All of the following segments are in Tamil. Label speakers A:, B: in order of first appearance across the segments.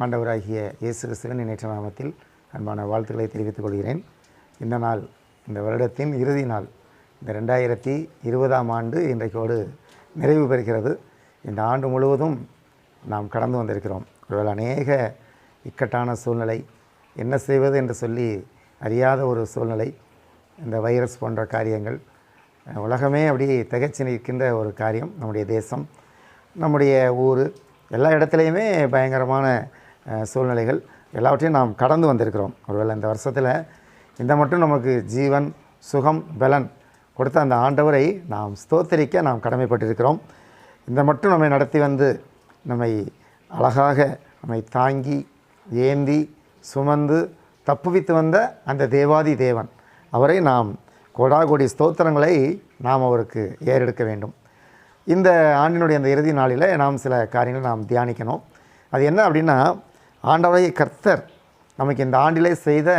A: ஆண்டவராகிய இயேசு கிறிஸ்துவின் நேற்ற நாமத்தில் அன்பான வாழ்த்துக்களை தெரிவித்துக் கொள்கிறேன். இந்த நாள் இந்த வருடத்தின் இறுதி நாள் இந்த ரெண்டாயிரத்தி இருபதாம் ஆண்டு இன்றைக்கோடு நிறைவு பெறுகிறது. இந்த ஆண்டு முழுவதும் நாம் கடந்து வந்திருக்கிறோம். ஒருவேளை அநேக இக்கட்டான சூழ்நிலை என்ன செய்வது என்று சொல்லி அறியாத ஒரு சூழ்நிலை இந்த வைரஸ் போன்ற காரியங்கள் உலகமே அப்படி திகச்சு நிற்கின்ற ஒரு காரியம் நம்முடைய தேசம் நம்முடைய ஊர் எல்லா இடத்துலையுமே பயங்கரமான சூழ்நிலைகள் எல்லாவற்றையும் நாம் கடந்து வந்திருக்கிறோம். ஒருவேளை இந்த வருஷத்தில் இந்த மட்டும் நமக்கு ஜீவன் சுகம் பலன் கொடுத்த அந்த ஆண்டவரை நாம் ஸ்தோத்தரிக்க நாம் கடமைப்பட்டிருக்கிறோம். இந்த மட்டும் நம்மை நடத்தி வந்து நம்மை அழகாக நம்மை தாங்கி ஏந்தி சுமந்து தப்புவித்து வந்த அந்த தேவாதி தேவன் அவரை நாம் கோடாகோடி ஸ்தோத்திரங்களை நாம் அவருக்கு ஏறெடுக்க வேண்டும். இந்த ஆண்டினுடைய அந்த இறுதி நாளில் நாம் சில காரியங்களை நாம் தியானிக்கணும். அது என்ன அப்படின்னா ஆண்டவரை கர்த்தர் நமக்கு இந்த ஆண்டிலே செய்த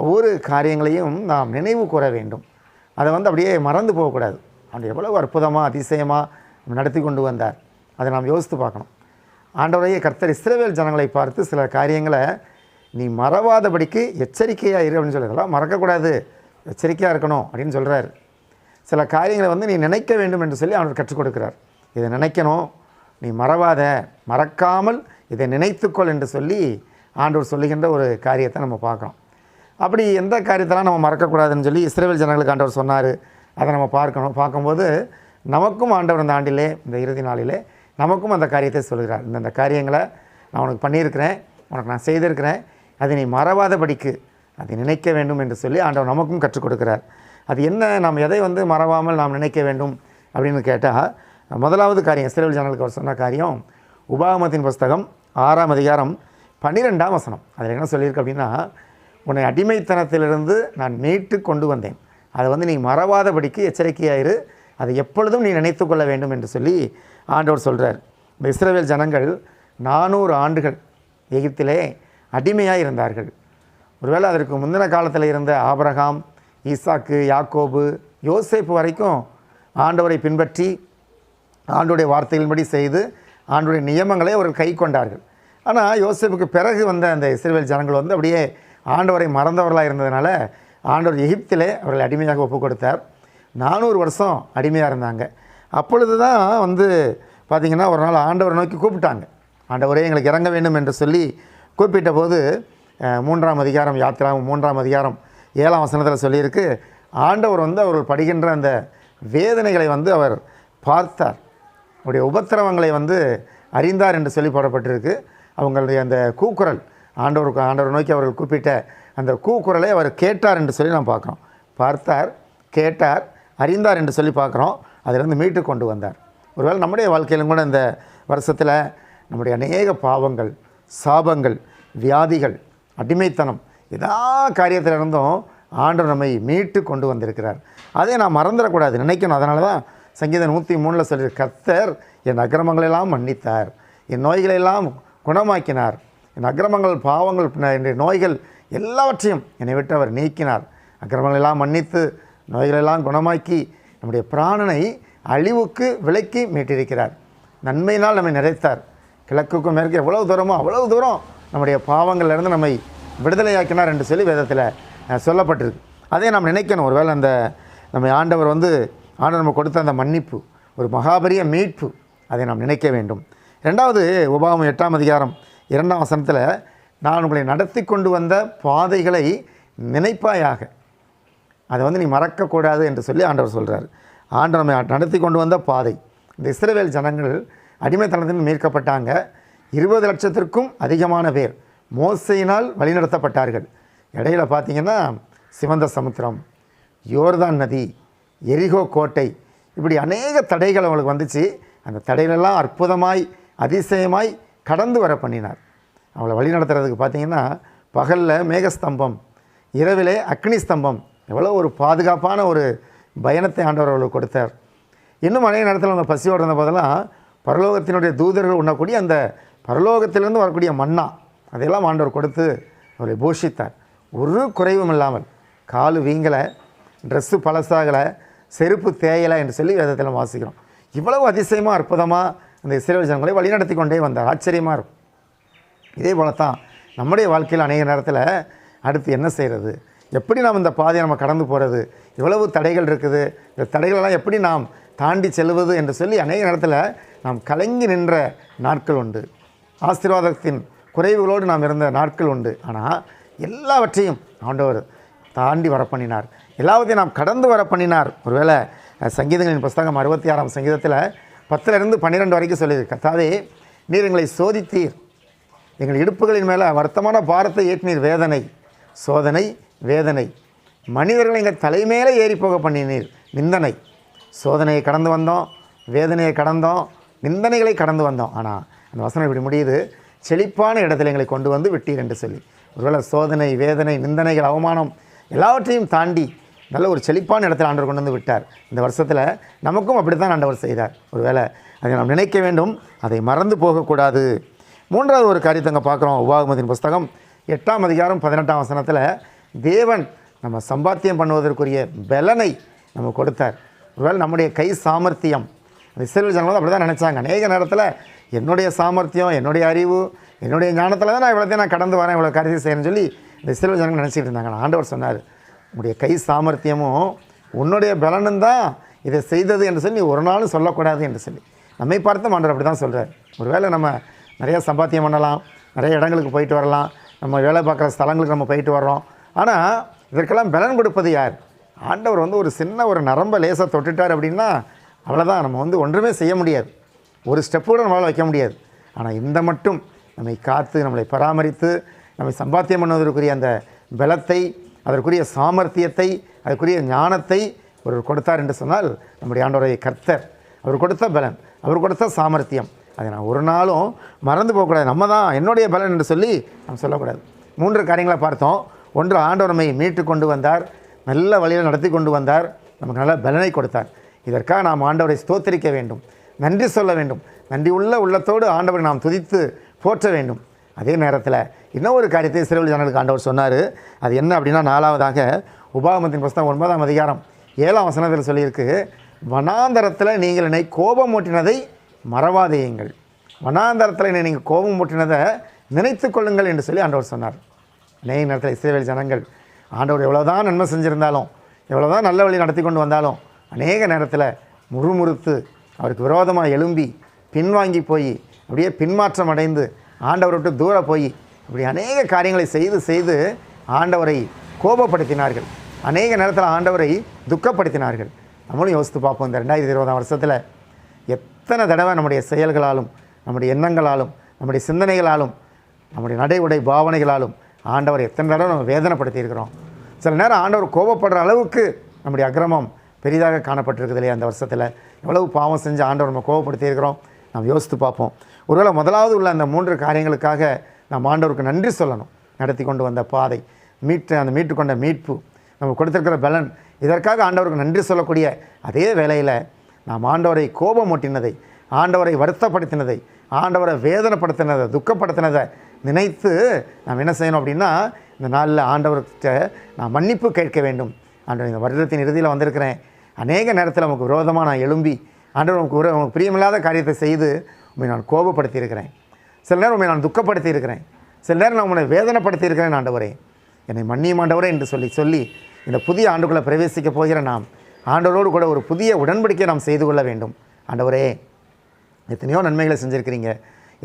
A: ஒவ்வொரு காரியங்களையும் நாம் நினைவு கூற வேண்டும். அதை வந்து அப்படியே மறந்து போகக்கூடாது. அவர் எவ்வளவு அற்புதமாக அதிசயமாக நடத்தி கொண்டு வந்தார். அதை நாம் யோசித்து பார்க்கணும். ஆண்டவரையே கர்த்தர் இஸ்ரேவேல் ஜனங்களை பார்த்து சில காரியங்களை நீ மறவாதபடிக்கு எச்சரிக்கையாக இரு அப்படின்னு சொல்லி மறக்கக்கூடாது. எச்சரிக்கையாக இருக்கணும் அப்படின்னு சொல்கிறார் சில காரியங்களை வந்து நீ நினைக்க வேண்டும் என்று சொல்லி அவர் கற்றுக் கொடுக்கிறார். இதை நினைக்கணும். நீ மறவாத மறக்காமல் இதை நினைத்துக்கொள் என்று சொல்லி ஆண்டவர் சொல்லுகின்ற ஒரு காரியத்தை நம்ம பார்க்குறோம் அப்படி எந்த காரியத்தெல்லாம் நம்ம மறக்கக்கூடாதுன்னு சொல்லி இஸ்ரேல் ஜனங்களுக்கு ஆண்டவர் சொன்னார். அதை நம்ம பார்க்கணும். பார்க்கும்போது நமக்கும் ஆண்டவர் இந்த ஆண்டிலே இந்த இறுதி நாளிலே நமக்கும் அந்த காரியத்தை சொல்கிறார். இந்தந்த காரியங்களை நான் உனக்கு பண்ணியிருக்கிறேன். உனக்கு நான் செய்திருக்கிறேன். அதை நீ மறவாதபடிக்கு அதை நினைக்க வேண்டும் என்று சொல்லி ஆண்டவர் நமக்கும் கற்றுக் கொடுக்கிறார். அது என்ன? நாம் எதை வந்து மறவாமல் நாம் நினைக்க வேண்டும் அப்படின்னு கேட்டால் முதலாவது காரியம் இஸ்ரேல் ஜனங்களுக்கு அவர் சொன்ன காரியம் உபாகமத்தின் புஸ்தகம் ஆறாம் அதிகாரம் பன்னிரெண்டாம் வசனம். அதில் என்ன சொல்லியிருக்கு அப்படின்னா உன்னை அடிமைத்தனத்திலிருந்து நான் மீட்டு கொண்டு வந்தேன். அதை வந்து நீ மறவாதபடிக்கு எச்சரிக்கையாயிரு. அதை எப்பொழுதும் நீ நினைத்து கொள்ள வேண்டும் என்று சொல்லி ஆண்டவர் சொல்கிறார் இந்த இஸ்ரவேல் ஜனங்கள் நானூறு ஆண்டுகள் எகிப்திலே அடிமையாக இருந்தார்கள். ஒருவேளை அதற்கு முந்தின காலத்தில் இருந்த ஆபரகாம் ஈசாக்கு யாக்கோபு யோசேப்பு வரைக்கும் ஆண்டவரை பின்பற்றி ஆண்டுடைய வார்த்தைகளின்படி செய்து ஆண்டுடைய நியமங்களை அவர்கள் கை கொண்டார்கள். ஆனால் யோசிப்புக்கு பிறகு வந்த அந்த இஸ்ரேல் ஜனங்கள் வந்து அப்படியே ஆண்டவரை மறந்தவர்களாக இருந்ததுனால ஆண்டவர் எகிப்திலே அவர்கள் அடிமையாக ஒப்பு கொடுத்தார். நானூறு வருஷம் அடிமையாக இருந்தாங்க. அப்பொழுது தான் வந்து பார்த்திங்கன்னா ஒரு நாள் ஆண்டவரை நோக்கி கூப்பிட்டாங்க. ஆண்டவரே எங்களுக்கு இறங்க வேண்டும் என்று சொல்லி கூப்பிட்ட போது மூன்றாம் அதிகாரம் யாத்திரா மூன்றாம் அதிகாரம் ஏழாம் வசனத்தில் சொல்லியிருக்கு. ஆண்டவர் வந்து அவர்கள் படுகின்ற அந்த வேதனைகளை வந்து அவர் பார்த்தார். அவருடைய உபத்திரவங்களை வந்து அறிந்தார் என்று சொல்லி போடப்பட்டிருக்கு. அவங்களுடைய அந்த கூக்குரல் ஆண்டவருக்கு ஆண்டவர் நோக்கி அவர்கள் கூப்பிட்ட அந்த கூக்குரலை அவர் கேட்டார் என்று சொல்லி நாம் பார்க்குறோம். பார்த்தார் கேட்டார் அறிந்தார் என்று சொல்லி பார்க்குறோம். அதிலிருந்து மீட்டு கொண்டு வந்தார். ஒருவேளை நம்முடைய வாழ்க்கையிலும் கூட இந்த வருஷத்தில் நம்முடைய அநேக பாவங்கள் சாபங்கள் வியாதிகள் அடிமைத்தனம் எல்லா காரியத்திலிருந்தும் ஆண்டவர் நம்மை மீட்டு கொண்டு வந்திருக்கிறார். அதை நான் மறந்துடக்கூடாது. நினைக்கணும். அதனால தான் சங்கீதம் நூற்றி மூணில் சொல்லி கர்த்தர் என் அக்கிரமங்களெல்லாம் மன்னித்தார். என் நோய்களெல்லாம் குணமாக்கினார். என் அக்கிரமங்கள் பாவங்கள் என்னுடைய நோய்கள் எல்லாவற்றையும் என்னை விட்டு அவர் நீக்கினார். அக்கிரமங்களெல்லாம் மன்னித்து நோய்களெல்லாம் குணமாக்கி நம்முடைய பிராணனை அழிவுக்கு விலக்கி மீட்டிருக்கிறார். நன்மையினால் நம்மை நிறைத்தார். கிழக்குக்கும் மேற்கு எவ்வளவு தூரமோ அவ்வளவு தூரம் நம்முடைய பாவங்கள்லேருந்து நம்மை விடுதலையாக்கினார் என்று சொல்லி வேதத்தில் சொல்லப்பட்டிருக்கு. அதே நாம் நினைக்கணும். ஒருவேளை அந்த நம்ம ஆண்டவர் வந்து ஆனால் நம்ம கொடுத்த அந்த மன்னிப்பு ஒரு மகாபரிய மீட்பு அதை நாம் நினைக்க வேண்டும். ரெண்டாவது உபாகம் எட்டாம் அதிகாரம் இரண்டாம் வசனத்தில் நான் உங்களை நடத்தி கொண்டு வந்த பாதைகளை நினைப்பாயாக. அதை வந்து நீ மறக்கக்கூடாது என்று சொல்லி ஆண்டவர் சொல்கிறார் ஆண்டவர் நம்மை நடத்தி கொண்டு வந்த பாதை. இந்த இஸ்ரேவேல் ஜனங்கள் அடிமைத்தனத்தில் மீட்கப்பட்டாங்க. இருபது லட்சத்திற்கும் அதிகமான பேர் மோசையினால் வழிநடத்தப்பட்டார்கள். இடையில் பார்த்தீங்கன்னா சிவந்த சமுத்திரம் யோர்தான் நதி எரிகோ கோட்டை. இப்படி அநேக தடைகள் அவங்களுக்கு வந்துச்சு. அந்த தடைகளெல்லாம் அற்புதமாய் அதிசயமாய் கடந்து வர பண்ணினார். அவளை வழி நடத்துறதுக்கு பார்த்தீங்கன்னா பகலில் மேகஸ்தம்பம் இரவிலே அக்னி ஸ்தம்பம் எவ்வளோ ஒரு பாதுகாப்பான ஒரு பயணத்தை ஆண்டவர் அவர்களுக்கு கொடுத்தார். இன்னும் அநேக நேரத்தில் அவங்க பசியோடு இருந்த போதெல்லாம் பரலோகத்தினுடைய தூதர்கள் உண்ணக்கூடிய அந்த பரலோகத்திலிருந்து வரக்கூடிய மன்னா அதையெல்லாம் ஆண்டவர் கொடுத்து அவரை போஷித்தார். ஒரு குறைவும் இல்லாமல் காலு வீங்கலை ட்ரெஸ்ஸு பழசாகலை செருப்பு தேயலை என்று சொல்லி வேதத்தில் வாசிக்கிறோம். இவ்வளவு அதிசயமாக அற்புதமாக அந்த இஸ்ரேல் ஜனங்களை வழிநடத்தி கொண்டே வந்தார். ஆச்சரியமாக இருக்கும். இதே போல தான் நம்முடைய வாழ்க்கையில் அநேக நேரத்தில் அடுத்து என்ன செய்கிறது எப்படி நாம் இந்த பாதையை நம்ம கடந்து போகிறது எவ்வளவு தடைகள் இருக்குது. இந்த தடைகளெல்லாம் எப்படி நாம் தாண்டி செல்வது என்று சொல்லி அநேக நேரத்தில் நாம் கலங்கி நின்ற நாட்கள் உண்டு. ஆசீர்வாதத்தின் குறைவுகளோடு நாம் இருந்த நாட்கள் உண்டு. ஆனால் எல்லாவற்றையும் ஆண்டவர் தாண்டி வர பண்ணினார் எல்லாவற்றையும் நாம் கடந்து வர பண்ணினார் ஒருவேளை சங்கீதங்களின் புஸ்தகம் அறுபத்தி ஆறாம் சங்கீதத்தில் பத்துலேருந்து பன்னிரெண்டு வரைக்கும் சொல்லியிருக்கு. கத்தாவே நீர் எங்களை சோதித்தீர். எங்கள் இடுப்புகளின் மேலே வருத்தமான பாரத்தை ஏற்றினீர். வேதனை சோதனை வேதனை. மனிதர்களை எங்கள் தலைமையிலே ஏறி போக பண்ணினீர். நிந்தனை. சோதனையை கடந்து வந்தோம் வேதனையை கடந்தோம் நிந்தனைகளை கடந்து வந்தோம். ஆனால் அந்த வசனம் இப்படி முடியுது. செழிப்பான இடத்துல எங்களை கொண்டு வந்து விட்டீர் என்று சொல்லி. ஒருவேளை சோதனை வேதனை நிந்தனைகள் அவமானம் எல்லாவற்றையும் தாண்டி நல்ல ஒரு செழிப்பான இடத்துல ஆண்டவர் கொண்டு வந்து விட்டார். இந்த வருஷத்தில் நமக்கும் அப்படி தான் ஆண்டவர் செய்தார். ஒருவேளை அதை நாம் நினைக்க வேண்டும் அதை மறந்து போகக்கூடாது. மூன்றாவது ஒரு காரியத்தை அங்கே பார்க்குறோம். உபாகமத்தின் புஸ்தகம் எட்டாம் அதிகாரம் பதினெட்டாம் வசனத்தில் தேவன் நம்ம சம்பாத்தியம் பண்ணுவதற்குரிய பலனை நம்ம கொடுத்தார். ஒருவேளை நம்முடைய கை சாமர்த்தியம் அந்த இஸ்ரேல் ஜனங்களும் அப்படி தான் நினச்சாங்க. அநேக நேரத்தில் என்னுடைய சாமர்த்தியம் என்னுடைய அறிவு என்னுடைய ஞானத்தில் தான் நான் இவ்வளோத்தையும் நான் கடந்து வரேன் இவ்வளோ காரியத்தை செய்யணும்னு சொல்லி இந்த இஸ்ரேல் ஜனங்கள் நினச்சிட்டு இருந்தாங்க ஆண்டவர் சொன்னார் உன்னுடைய கை சாமர்த்தியமும் உன்னுடைய பலனும் தான் இதை செய்தது என்று சொல்லி ஒரு நாளும் சொல்லக்கூடாது என்று சொல்லி. நம்மை பார்த்து ஆண்டவர் அப்படி தான் சொல்கிறார் ஒருவேளை நம்ம நிறைய சம்பாத்தியம் பண்ணலாம் நிறைய இடங்களுக்கு போயிட்டு வரலாம் நம்ம வேலை பார்க்குற ஸ்தலங்களுக்கு நம்ம போயிட்டு வர்றோம். ஆனால் இதற்கெல்லாம் பலன் கொடுப்பது யார்? ஆண்டவர் வந்து ஒரு சின்ன ஒரு நரம்ப லேசாக தொட்டுட்டார் அப்படின்னா அவ்வளோதான் நம்ம வந்து ஒன்றுமே செய்ய முடியாது. ஒரு ஸ்டெப்பு கூட நம்மளால் வைக்க முடியாது. ஆனால் இந்த மட்டும் நம்மை காத்து நம்மளை பராமரித்து நம்மை சம்பாத்தியம் பண்ணுவதற்குரிய அந்த பலத்தை அதற்குரிய சாமர்த்தியத்தை அதற்குரிய ஞானத்தை ஒரு கொடுத்தார் என்று சொன்னால் நம்முடைய ஆண்டவரை கர்த்தர் அவர் கொடுத்த பலன் அவர் கொடுத்த சாமர்த்தியம். அதை நான் ஒரு நாளும் மறந்து போகக்கூடாது. நம்ம தான் என்னுடைய பலன் என்று சொல்லி நம்ம சொல்லக்கூடாது. மூன்று காரியங்களை பார்த்தோம். ஒன்று ஆண்டவர் நம்மை மீட்டு கொண்டு வந்தார். நல்ல வழியில் நடத்தி கொண்டு வந்தார். நமக்கு நல்ல பலனை கொடுத்தார். இதற்காக நாம் ஆண்டவரை ஸ்தோத்தரிக்க வேண்டும். நன்றி சொல்ல வேண்டும். நன்றி உள்ள உள்ளத்தோடு ஆண்டவரை நாம் துதித்து போற்ற வேண்டும். அதே நேரத்தில் இன்னும் ஒரு காரியத்தை சிறுவல் ஜனங்களுக்கு ஆண்டவர் சொன்னார். அது என்ன அப்படின்னா நாலாவதாக உபாகமத்தின் புஸ்தகம் ஒன்பதாம் அதிகாரம் ஏழாம் வசனத்தில் சொல்லியிருக்கு வனாந்தரத்தில் நீங்கள் என்னை கோபம் மூட்டினதை மறவாதேயுங்கள். வனாந்தரத்தில் என்னை நீங்கள் கோபம் மூட்டினதை நினைத்து கொள்ளுங்கள் என்று சொல்லி ஆண்டவர் சொன்னார். அநேக நேரத்தில் இஸ்ரேவேல் ஜனங்கள் ஆண்டவர் எவ்வளோதான் நன்மை செஞ்சுருந்தாலும் எவ்வளோதான் நல்ல வழி நடத்தி கொண்டு வந்தாலும் அநேக நேரத்தில் முறுமுறுத்து அவருக்கு விரோதமாக எழும்பி பின்வாங்கி போய் அப்படியே பின்மாற்றம் அடைந்து ஆண்டவரை விட்டு தூர போய் இப்படி அநேக காரியங்களை செய்து செய்து ஆண்டவரை கோபப்படுத்தினார்கள். அநேக நேரத்தில் ஆண்டவரை துக்கப்படுத்தினார்கள். நம்மளும் யோசித்து பார்ப்போம். இந்த ரெண்டாயிரத்தி இருபதாம் வருஷத்தில் எத்தனை தடவை நம்முடைய செயல்களாலும் நம்முடைய எண்ணங்களாலும் நம்முடைய சிந்தனைகளாலும் நம்முடைய நடை உடை பாவனைகளாலும் ஆண்டவர் எத்தனை தடவை நம்ம வேதனைப்படுத்தியிருக்கிறோம். சில நேரம் ஆண்டவர் கோபப்படுற அளவுக்கு நம்முடைய அக்கிரமம் பெரிதாக காணப்பட்டிருக்குது இல்லையா அந்த வருஷத்தில். எவ்வளவு பாவம் செஞ்சு ஆண்டவர் நம்ம கோபப்படுத்தி இருக்கிறோம் நாம் யோசித்து பார்ப்போம். ஒருவேளை முதலாவது உள்ள அந்த மூன்று காரியங்களுக்காக நாம் ஆண்டவருக்கு நன்றி சொல்லணும். நடத்தி கொண்டு வந்த பாதை மீட்டு அந்த மீட்டு கொண்ட மீட்பு நம்ம கொடுத்துருக்கிற பலன் இதற்காக ஆண்டவருக்கு நன்றி சொல்லக்கூடிய அதே வேளையில் நாம் ஆண்டவரை கோபமூட்டினதை ஆண்டவரை வருத்தப்படுத்தினதை ஆண்டவரை வேதனைப்படுத்தினதை துக்கப்படுத்தினதை நினைத்து நாம் என்ன செய்யணும் அப்படின்னா இந்த நாளில் ஆண்டவர்கிட்ட நான் மன்னிப்பு கேட்க வேண்டும். ஆண்டவர் இந்த வருடத்தின் இறுதியில் வந்திருக்கிறேன். அநேக நேரத்தில் நமக்கு விரோதமாக நான் எழும்பி ஆண்டவர் உனக்கு ஒரு பிரியமில்லாத காரியத்தை செய்து உண்மை நான் கோபப்படுத்தியிருக்கிறேன். சில நேரம் உண்மை நான் துக்கப்படுத்தி இருக்கிறேன் சில நேரம் நான் உன்னை வேதனைப்படுத்தியிருக்கிறேன் ஆண்டவரே. என்னை மன்னியும் ஆண்டவரே என்று சொல்லி சொல்லி இந்த புதிய ஆண்டுக்குள்ளே பிரவேசிக்க போகிற நாம் ஆண்டவரோடு கூட ஒரு புதிய உடன்படிக்கை நாம் செய்து கொள்ள வேண்டும். ஆண்டவரே எத்தனையோ நன்மைகளை செஞ்சுருக்கிறீங்க.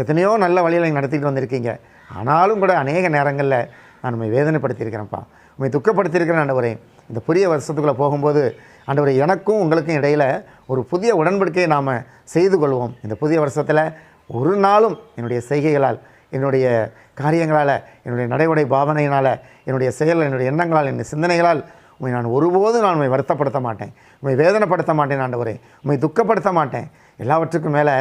A: எத்தனையோ நல்ல வழியில் நீங்கள் நடத்திட்டு வந்திருக்கீங்க. ஆனாலும் கூட அநேக நேரங்களில் நான் உண்மை வேதனைப்படுத்தியிருக்கிறேன்ப்பா. உண்மை துக்கப்படுத்தியிருக்கிறேன் ஆண்டவரே. இந்த புதிய வருஷத்துக்குள்ளே போகும்போது ஆண்டவரே எனக்கும் உங்களுக்கும் இடையில் ஒரு புதிய உடன்படிக்கையை நாம் செய்து கொள்வோம். இந்த புதிய வருஷத்தில் ஒரு நாளும் என்னுடைய செய்கைகளால் என்னுடைய காரியங்களால் என்னுடைய நடைமுறை பாவனையினால் என்னுடைய செயல் என்னுடைய எண்ணங்களால் என்னுடைய சிந்தனைகளால் உண்மை நான் ஒருபோதும் நான் உண்மை வருத்தப்படுத்த மாட்டேன். உண்மை வேதனைப்படுத்த மாட்டேன் ஆண்டவரே. உண்மை துக்கப்படுத்த மாட்டேன். எல்லாவற்றுக்கும் மேலே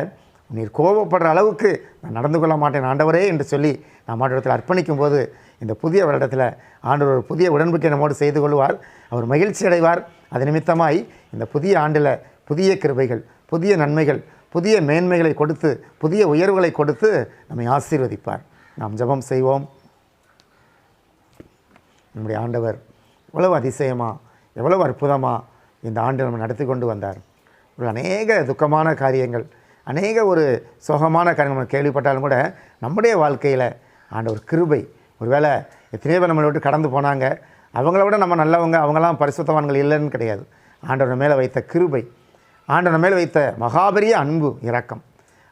A: நீர் கோபப்படுற அளவுக்கு நான் நடந்து கொள்ள மாட்டேன் ஆண்டவரே என்று சொல்லி நாம் ஆண்டவரத்தில் அர்ப்பணிக்கும் போது இந்த புதிய வருடத்தில் ஆண்டவர் ஒரு புதிய உடன்படிக்கை நம்மோடு செய்து கொள்வார். அவர் மகிழ்ச்சி அடைவார். அது நிமித்தமாய் இந்த புதிய ஆண்டில் புதிய கிருபைகள் புதிய நன்மைகள் புதிய மேன்மைகளை கொடுத்து புதிய உயர்வுகளை கொடுத்து நம்மை ஆசீர்வதிப்பார். நாம் ஜெபம் செய்வோம். நம்முடைய ஆண்டவர் எவ்வளவு அதிசயமா எவ்வளவு அற்புதமாக இந்த ஆண்டு நம்ம நடத்தி கொண்டு வந்தார். ஒரு அநேக துக்கமான காரியங்கள் அநேக ஒரு சோகமான காரியங்கள் கேள்விப்பட்டாலும் கூட நம்முடைய வாழ்க்கையில் ஆண்டவர் கிருபை. ஒருவேளை எத்தனையோ பேர் நம்மளை விட்டு கடந்து போனாங்க. அவங்கள விட நம்ம நல்லவங்க அவங்களாம் பரிசுத்தவான்கள் இல்லைன்னு கிடையாது. ஆண்டவர் மேலே வைத்த கிருபை. ஆண்டவர் மேலே வைத்த மகாபெரிய அன்பு இரக்கம்.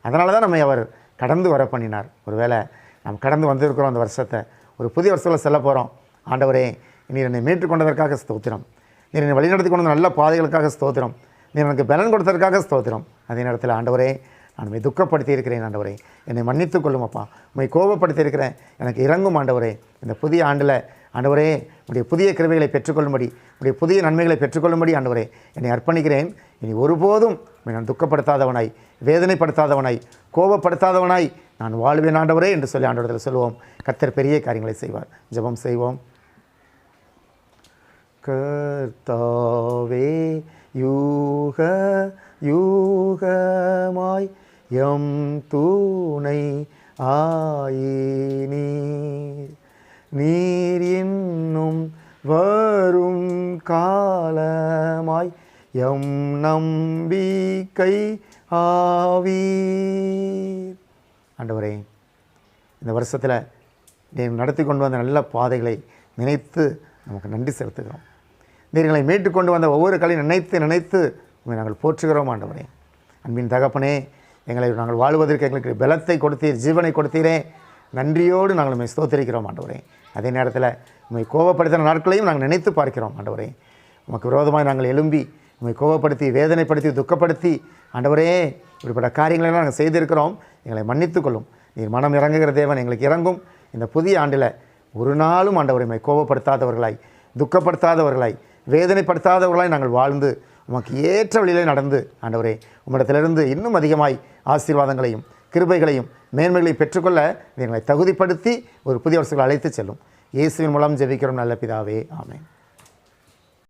A: அதனால தான் நம்மை அவர் கடந்து வர பண்ணினார். ஒருவேளை நாம் கடந்து வந்திருக்கிறோம் அந்த வருஷத்தை. ஒரு புதிய வருஷத்தில் செல்ல போகிறோம் ஆண்டவரே நீர் என்னை மீட்டுக் கொண்டதற்காக ஸ்தோத்திரம். நீர் என்னை வழிநடத்தி கொண்டு நல்ல பாதைகளுக்காக ஸ்தோத்திரம். நீர் எனக்கு பலன் கொடுத்ததற்காக ஸ்தோத்திரம். அதே நேரத்தில் ஆண்டவரே நான் உண்மை துக்கப்படுத்தி இருக்கிறேன் ஆண்டவரே. என்னை மன்னித்து கொள்ளுமப்பா. உண்மை கோபப்படுத்தி இருக்கிறேன் எனக்கு இறங்கும் ஆண்டவரே. இந்த புதிய ஆண்டில் ஆண்டவரே உடைய புதிய கிருவைகளை பெற்றுக்கொள்ளும்படி உடைய புதிய நன்மைகளை பெற்றுக்கொள்ளும்படி ஆண்டவரே என்னை அர்ப்பணிக்கிறேன். இனி ஒருபோதும் நான் துக்கப்படுத்தாதவனாய் வேதனைப்படுத்தாதவனாய் கோபப்படுத்தாதவனாய் நான் வாழ்வேன் ஆண்டவரே என்று சொல்லி ஆண்டவரத்தில் சொல்லுவோம் கர்த்தர் பெரிய காரியங்களை செய்வார். ஜெபம் செய்வோம். கர்த்தாவே யூக யூகமாய் எம் தூணை ஆயினீர். நீர் இன்னும் வரும் காலமாய் எம் நம்பிக்கை ஆவீர். ஆண்டவரே இந்த வருஷத்தில் நீ நடத்தி கொண்டு வந்த நல்ல பாதைகளை நினைத்து நமக்கு நன்றி செலுத்துகிறோம். நீர் எங்களை மீட்டு கொண்டு வந்த ஒவ்வொரு கலையும் நினைத்து நினைத்து உண்மை நாங்கள் போற்றுகிறோம் ஆண்டவரே. அன்பின் தகப்பனே எங்களை நாங்கள் வாழ்வதற்கு எங்களுக்கு பலத்தை கொடுத்தீர் ஜீவனை கொடுத்தீரே. நன்றியோடு நாங்கள் உண்மை ஸ்தோத்தரிக்கிறோம் ஆண்டவரே. அதே நேரத்தில் உண்மை கோபப்படுத்தின நாட்களையும் நாங்கள் நினைத்து பார்க்கிறோம் ஆண்டவரே. உமக்கு விரோதமாக நாங்கள் எழும்பி உண்மை கோபப்படுத்தி வேதனைப்படுத்தி துக்கப்படுத்தி ஆண்டவரே இப்படிப்பட்ட காரியங்களெல்லாம் நாங்கள் செய்திருக்கிறோம். எங்களை மன்னித்துக்கொள்ளும். நீர் மனம் இறங்குகிற தேவன் எங்களுக்கு இறங்கும். இந்த புதிய ஆண்டில் ஒரு நாளும் ஆண்டவரை கோபப்படுத்தாதவர்களாய் துக்கப்படுத்தாதவர்களாய் வேதனைப்படுத்தாதவர்களாய் நாங்கள் வாழ்ந்து உமக்கு ஏற்ற வழியிலே நடந்து ஆண்டவரே உம்மிடத்திலிருந்து இன்னும் அதிகமாய் ஆசீர்வாதங்களையும் கிருபைகளையும் மேன்மைகளையும் பெற்றுக்கொள்ள எங்களை தகுதிப்படுத்தி ஒரு புதிய வருஷங்களை அழைத்து செல்லும். இயேசுவின் மூலம் ஜெபிக்கிறோம் நல்ல பிதாவே. ஆமேன்.